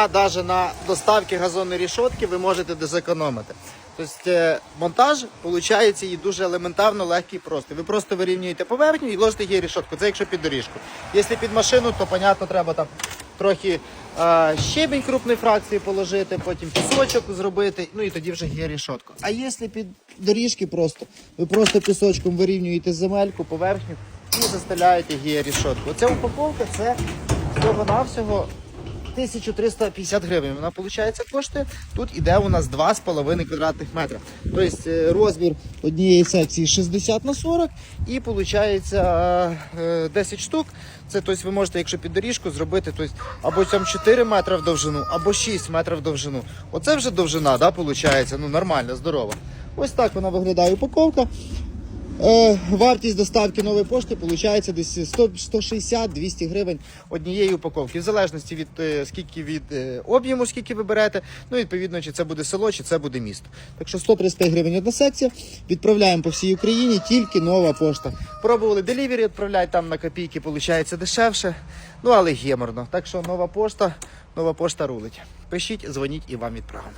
навіть на доставці газонної рішотки ви можете зекономити. Тобто е, монтаж виходить і дуже елементарно, легкий і простий. Ви просто вирівнюєте поверхню і ложите її рішотку. Це якщо під доріжку. Якщо під машину, то понятно, треба там трохи е, щебінь крупної фракції положити, потім пісочок зробити, ну і тоді вже є рішотку. А якщо під доріжки просто, ви просто пісочком вирівнюєте земельку, поверхню і застеляєте гія рішотку. Оця упаковка це всього-навсього 1350 гривень. Вона виходить коштує. Тут іде у нас 2,5 квадратних метра. Тобто е, розмір однієї секції 60 на 40 і виходить е, 10 штук. Це тобто, ви можете, якщо під доріжку, зробити тобто, або там 4 метри в довжину, або 6 метрів в довжину. Оце вже довжина, да, виходить, ну нормальна, здорова. Ось так вона виглядає упаковка. Е, вартість доставки нової пошти виходить десь 100 160-200 гривень однієї упаковки, в залежності від е, скільки від е, об'єму, скільки ви берете. Ну, відповідно, чи це буде село, чи це буде місто. Так що 135 гривень одна секція. Відправляємо по всій Україні тільки нова пошта. Пробували делівері відправляти там на копійки, виходить дешевше. Ну але геморно. Так що нова пошта, нова пошта рулить. Пишіть, дзвоніть і вам відправимо.